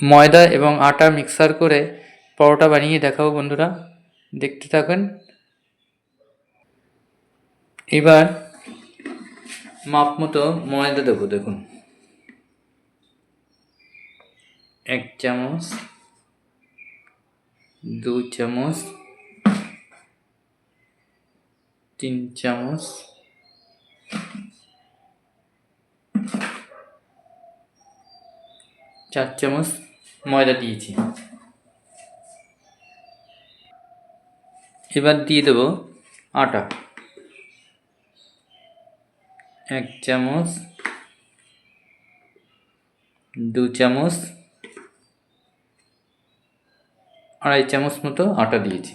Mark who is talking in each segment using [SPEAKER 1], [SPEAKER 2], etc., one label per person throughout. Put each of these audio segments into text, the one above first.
[SPEAKER 1] ময়দা এবং আটা মিক্সার করে পরোটা বানিয়ে দেখাবো বন্ধুরা। দেখতে থাকেন। এবার মাপ মতো ময়দা দেবো, দেখুন। এক চামচ, দু চামচ, তিন চামচ, চার চামচ ময়দা দিয়েছি। এবার দিয়ে দেবো আটা। এক চামচ, দু চামচ, আড়াই চামচ মতো আটা দিয়েছি।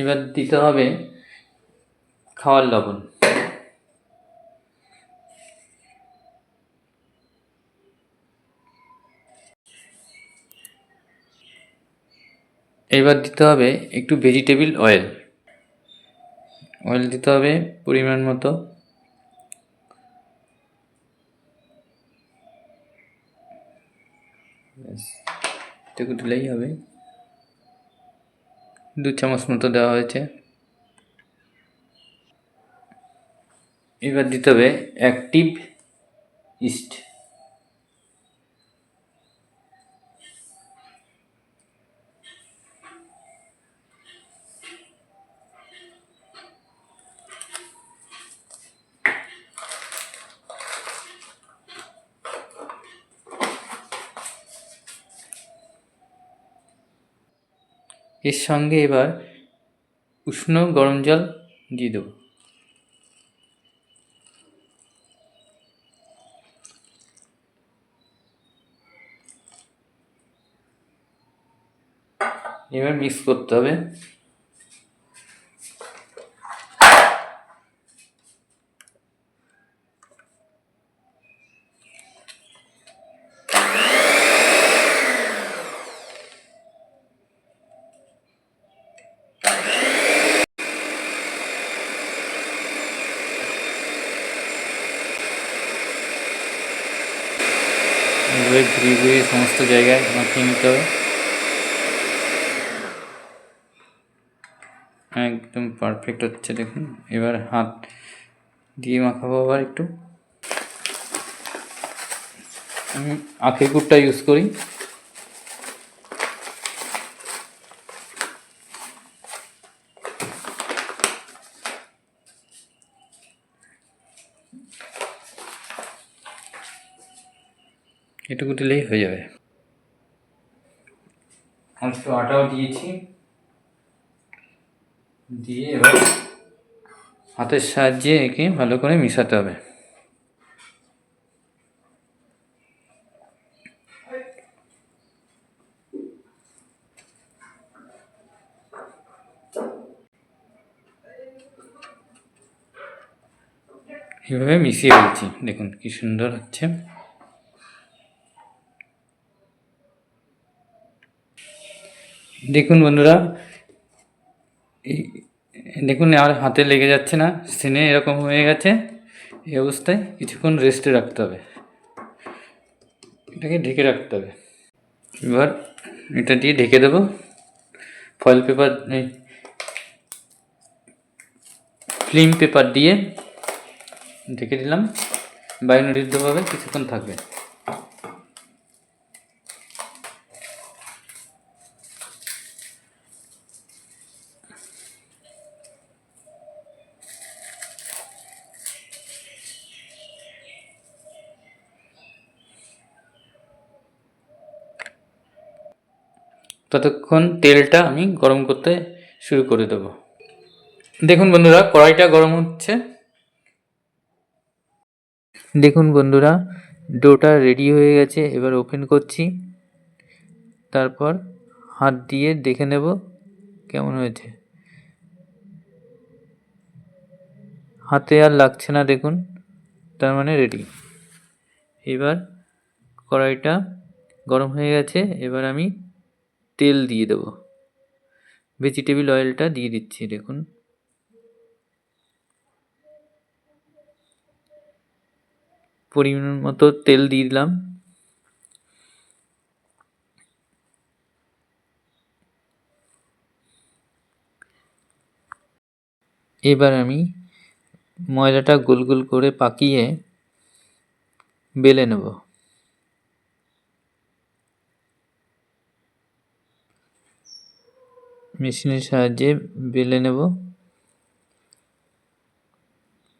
[SPEAKER 1] এবার দিতে হবে খাওয়ার লবণ। এবার দিতে হবে একটু ভেজিটেবিল অয়েল অয়েল দিতে হবে পরিমাণ মতো। এটুকু দিলেই হবে। দু চামচ মতো দেওয়া হয়েছে। এবার দিতে হবে অ্যাক্টিভ ইস্ট এর সঙ্গে এবার উষ্ণ গরম জল দিয়ে দেবো। এবার মিক্স করতে হবে। এভাবে ঘুরিয়ে সমস্ত জায়গায় মাখিয়ে নিতে হবে। একদম পারফেক্ট হচ্ছে, দেখুন। এবার হাত দিয়ে মাখাবো আবার একটু। আমি আখের গুড়টা ইউজ করি। এটুকু দিলেই হয়ে যাবে। একটু আটাও দিয়েছি। দিয়ে এবার হাতের সাহায্যে একে ভালো করে মিশাতে হবে। এভাবে মিশিয়ে ফেলছি। দেখুন কি সুন্দর হচ্ছে। দেখুন বন্ধুরা দেখুন, আর হাতে লেগে যাচ্ছে না। স্টেনে এরকম হয়ে গেছে। এই অবস্থায় কিছুক্ষণ রেস্টে রাখতে হবে। এটাকে ঢেকে রাখতে হবে। এবার এটা দিয়ে ঢেকে দেবো। ফয়েল পেপার ফিল্ম পেপার দিয়ে ঢেকে দিলাম। বায়ুনিরুদ্ধভাবে কিছুক্ষণ থাকবে। ততক্ষণ তেলটা আমি গরম করতে শুরু করে দেবো। দেখুন বন্ধুরা, কড়াইটা গরম হচ্ছে। দেখুন বন্ধুরা, ডোটা রেডি হয়ে গেছে, এবার ওপেন করছি। তারপর হাত দিয়ে দেখে নেব কেমন হয়েছে। হাতে আর লাগছে না, দেখুন, তার মানে রেডি এবার কড়াইটা গরম হয়ে গেছে, এবার আমি তেল দিয়ে দেবো। ভেজিটেবিল অয়েলটা দিয়ে দিচ্ছি, দেখুন। পরিমাণ মতো তেল দিয়ে দিলাম। এবার আমি ময়দাটা গোল গোল করে পাকিয়ে বেলে নেব। মেশিনের সাহায্যে বেলে নেব।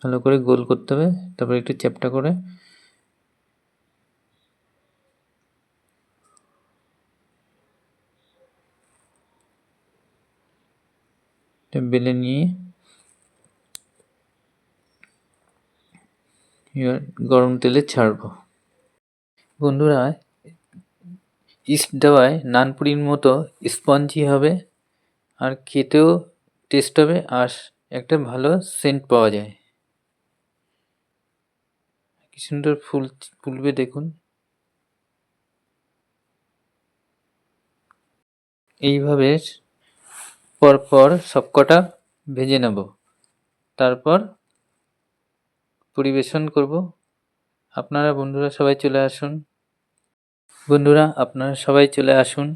[SPEAKER 1] ভালো করে গোল করতে হবে, তারপর একটু চ্যাপটা করে। বেলে নিয়ে গরম তেলে ছাড়বো। বন্ধুরা, ইস্ট দেওয়ায় নানপুরির মতো স্পঞ্জি হবে। আর খেতেও টেস্ট হবে আর একটা ভালো সেন্ট পাওয়া যায়। কি সুন্দর ফুল ফুলবে দেখুন। এইভাবে পরপর সবকটা ভেজে নেব। তারপর পরিবেশন করব। আপনারা বন্ধুরা সবাই চলে আসুন। বন্ধুরা, আপনারা সবাই চলে আসুন।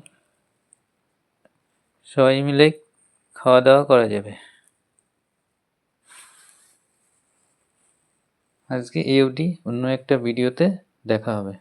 [SPEAKER 1] সবাই মিলে খাওয়া দাওয়া করা যাবে। আজকে এই অবধি অন্য একটা ভিডিওতে দেখা হবে।